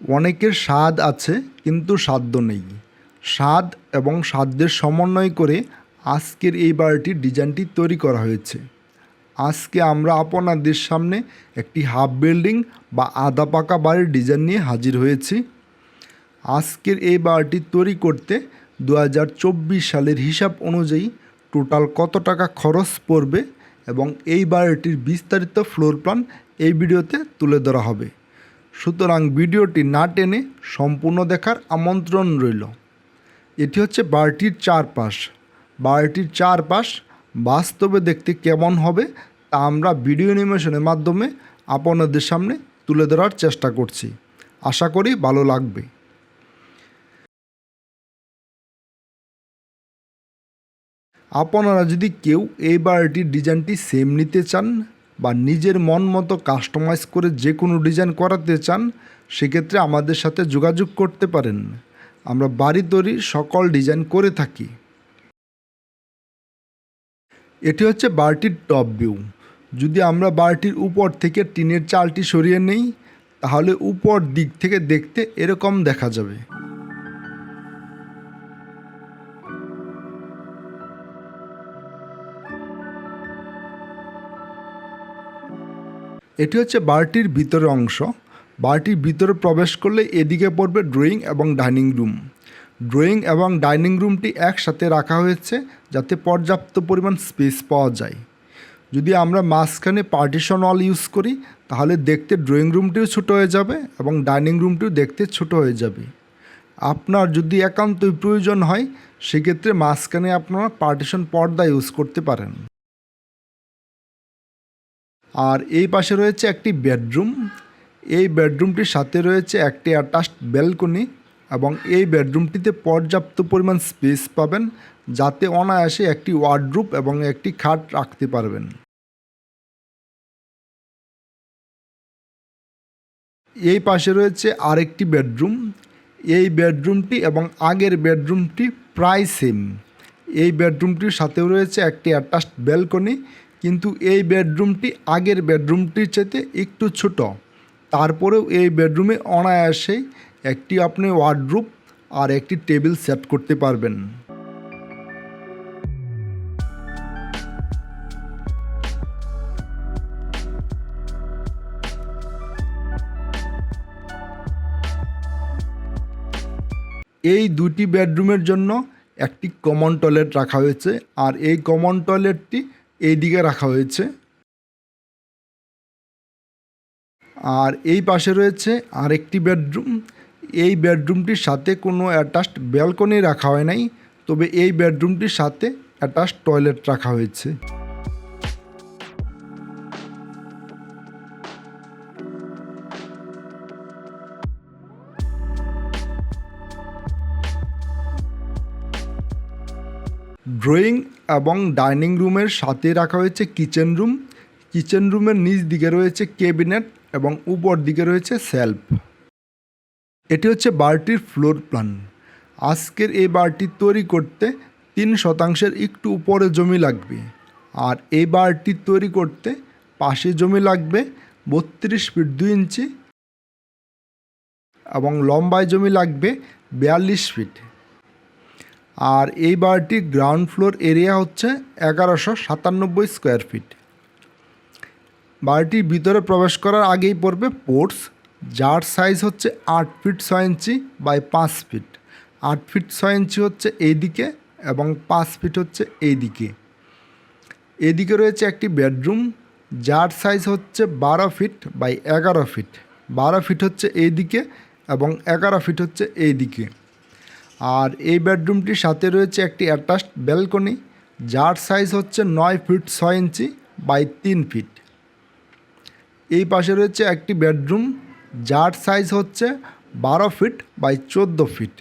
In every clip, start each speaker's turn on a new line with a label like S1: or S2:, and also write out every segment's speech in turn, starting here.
S1: অনেকের স্বাদ আছে, কিন্তু সাধ্য নেই। স্বাদ এবং সাধ্যের সমন্বয় করে আজকের এই বাড়িটির ডিজাইনটি তৈরি করা হয়েছে। আজকে আমরা আপনাদের সামনে একটি হাফ বিল্ডিং বা আধা পাকা বাড়ির ডিজাইন নিয়ে হাজির হয়েছি। আজকের এই বাড়িটি তৈরি করতে দু হাজার চব্বিশ সালের হিসাব অনুযায়ী টোটাল কত টাকা খরচ পড়বে এবং এই বাড়িটির বিস্তারিত ফ্লোর প্ল্যান এই ভিডিওতে তুলে ধরা হবে। সুতরাং ভিডিওটি না টেনে সম্পূর্ণ দেখার আমন্ত্রণ রইল। এটি হচ্ছে বাড়িটির চারপাশ। বাড়িটির চারপাশ বাস্তবে দেখতে কেমন হবে তা আমরা ভিডিও অ্যানিমেশনের মাধ্যমে আপনাদের সামনে তুলে ধরার চেষ্টা করছি। আশা করি ভালো লাগবে। আপনারা যদি কেউ এই বাড়িটির ডিজাইনটি সেম নিতে চান বা নিজের মন মতো কাস্টমাইজ করে যে কোনো ডিজাইন করাতে চান, সেক্ষেত্রে আমাদের সাথে যোগাযোগ করতে পারেন। আমরা বাড়ি তৈরি সকল ডিজাইন করে থাকি। এটি হচ্ছে বাড়িটির টপ ভিউ যদি আমরা বাড়িটির উপর থেকে টিনের চালটি সরিয়ে নেই, তাহলে উপর দিক থেকে দেখতে এরকম দেখা যাবে। এটি হচ্ছে বাড়িটির ভিতরের অংশ। বাড়িটির ভিতরে প্রবেশ করলে এদিকে পড়বে ড্রয়িং এবং ডাইনিং রুম ড্রয়িং এবং ডাইনিং রুমটি একসাথে রাখা হয়েছে যাতে পর্যাপ্ত পরিমাণ স্পেস পাওয়া যায়। যদি আমরা মাঝখানে পার্টিশন অল ইউজ করি, তাহলে দেখতে ড্রয়িং রুমটিও ছোটো হয়ে যাবে এবং ডাইনিং রুমটিও দেখতে ছোট হয়ে যাবে। আপনার যদি একান্তই প্রয়োজন হয়, সেক্ষেত্রে মাঝখানে আপনারা পার্টিশন পর্দা ইউজ করতে পারেন। আর এই পাশে রয়েছে একটি বেডরুম। এই বেডরুমটির সাথে রয়েছে একটি অ্যাটাচড ব্যালকনি এবং এই বেডরুমটিতে পর্যাপ্ত পরিমাণ স্পেস পাবেন যাতে অনায়াসে একটি ওয়ার্ডরুপ এবং একটি খাট রাখতে পারবেন। এই পাশে রয়েছে আরেকটি বেডরুম। এই বেডরুমটি এবং আগের বেডরুমটি প্রায় সেম। এই বেডরুমটির সাথেও রয়েছে একটি অ্যাটাচড ব্যালকনি। কিন্তু এই বেডরুমটি আগের বেডরুমটির চাইতে একটু ছোট। তারপরেও এই বেডরুমে অনায়াসেই একটি আপনি ওয়ার্ডরুপ আর একটি টেবিল সেট করতে পারবেন। এই দুটি বেডরুমের জন্য একটি কমন টয়লেট রাখা হয়েছে আর এই কমন টয়লেটটি এই দিকে রাখা হয়েছে। আর এই পাশে রয়েছে আরেকটি বেডরুম। এই বেডরুমটির সাথে কোনো অ্যাটাচড ব্যালকনি রাখা হয় নাই, তবে এই বেডরুমটির সাথে অ্যাটাচড টয়লেট রাখা হয়েছে। ড্রয়িং এবং ডাইনিং রুমের সাথে রাখা হয়েছে কিচেন রুম। কিচেন রুমের নিচ দিকে রয়েছে কেবিনেট এবং উপর দিকে রয়েছে সেলফ। এটি হচ্ছে বারটির ফ্লোর প্ল্যান। আজকের এই বারটি তৈরি করতে তিন শতাংশের একটু উপরে জমি লাগবে। আর এই বারটি তৈরি করতে পাশে জমি লাগবে বত্রিশ ফিট দুই ইঞ্চি এবং লম্বায় জমি লাগবে বিয়াল্লিশ ফিট। আর এই বারটির গ্রাউন্ড ফ্লোর এরিয়া হচ্ছে এগারোশো সাতানব্বই স্কোয়ার ফিট। বাড়িটির ভিতরে প্রবেশ করার আগেই পড়বে পোর্টস যার সাইজ হচ্ছে আট ফিট ছয় ইঞ্চি বাই পাঁচ ফিট। আট ফিট ছয় ইঞ্চি হচ্ছে এইদিকে এবং পাঁচ ফিট হচ্ছে এইদিকে। এদিকে রয়েছে একটি বেডরুম, যার সাইজ হচ্ছে বারো ফিট বাই এগারো ফিট। বারো ফিট হচ্ছে এইদিকে এবং এগারো ফিট হচ্ছে এইদিকে। আর এই বেডরুমটির সাথে রয়েছে একটি অ্যাটাচড ব্যালকনি, যার সাইজ হচ্ছে নয় ফিট ছয় ইঞ্চি বাই তিন ফিট। এই পাশে রয়েছে একটি বেডরুম, যার সাইজ হচ্ছে বারো ফিট বাই চোদ্দ ফিট।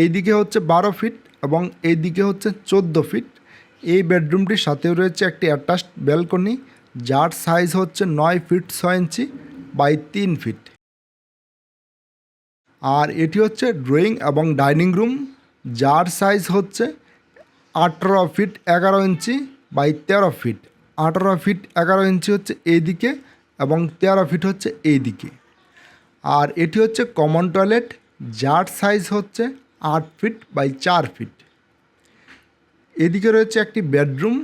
S1: এইদিকে হচ্ছে বারো ফিট এবং এইদিকে হচ্ছে চোদ্দ ফিট। এই বেডরুমটির সাথে রয়েছে একটি অ্যাটাচড ব্যালকনি, যার সাইজ হচ্ছে নয় ফিট ছয় ইঞ্চি বাই তিন ফিট। আর এটি হচ্ছে ড্রয়িং এবং ডাইনিং রুম, যার সাইজ হচ্ছে আঠেরো ফিট এগারো ইঞ্চি বাই তেরো ফিট। আঠেরো ফিট এগারো ইঞ্চি হচ্ছে এইদিকে এবং তেরো ফিট হচ্ছে এই দিকে আর এটি হচ্ছে কমন টয়লেট, যার সাইজ হচ্ছে আট ফিট বাই চার ফিট। এদিকে রয়েছে একটি বেডরুম,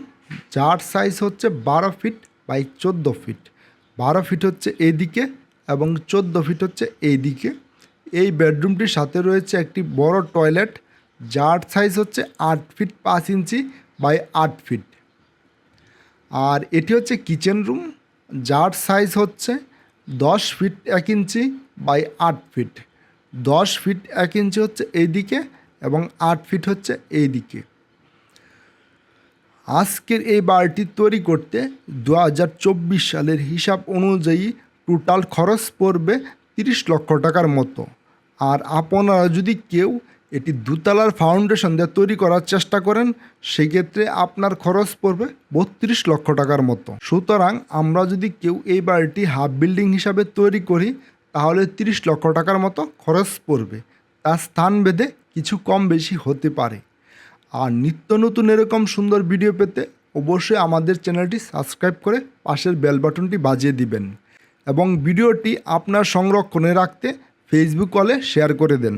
S1: যার সাইজ হচ্ছে বারো ফিট বাই চোদ্দ ফিট। বারো ফিট হচ্ছে এদিকে এবং চোদ্দ ফিট হচ্ছে এইদিকে। এই বেডরুমটির সাথে রয়েছে একটি বড় টয়লেট, যার সাইজ হচ্ছে আট ফিট পাঁচ ইঞ্চি বাই আট ফিট আর এটি হচ্ছে কিচেন রুম যার সাইজ হচ্ছে দশ ফিট এক ইঞ্চি বাই আট ফিট দশ ফিট এক ইঞ্চি হচ্ছে এই দিকে এবং আট ফিট হচ্ছে এই দিকে আজকের এই বাড়িটি তৈরি করতে দু হাজার চব্বিশ সালের হিসাব অনুযায়ী টোটাল খরচ পড়বে তিরিশ লক্ষ টাকার মতো। আর আপনারা যদি কেউ এটি দুতলার ফাউন্ডেশন দিয়ে তৈরি করার চেষ্টা করেন, সেক্ষেত্রে আপনার খরচ পড়বে বত্রিশ লক্ষ টাকার মতো। সুতরাং আমরা যদি কেউ এই বাড়িটি হাফ বিল্ডিং হিসাবে তৈরি করি, তাহলে তিরিশ লক্ষ টাকার মতো খরচ পড়বে। তার স্থান ভেদে কিছু কম বেশি হতে পারে। আর নিত্য নতুন এরকম সুন্দর ভিডিও পেতে অবশ্যই আমাদের চ্যানেলটি সাবস্ক্রাইব করে পাশের বেল বাটনটি বাজিয়ে দিবেন। এবং ভিডিওটি আপনার সংরক্ষণে রাখতে ফেসবুক কলে শেয়ার করে দেন।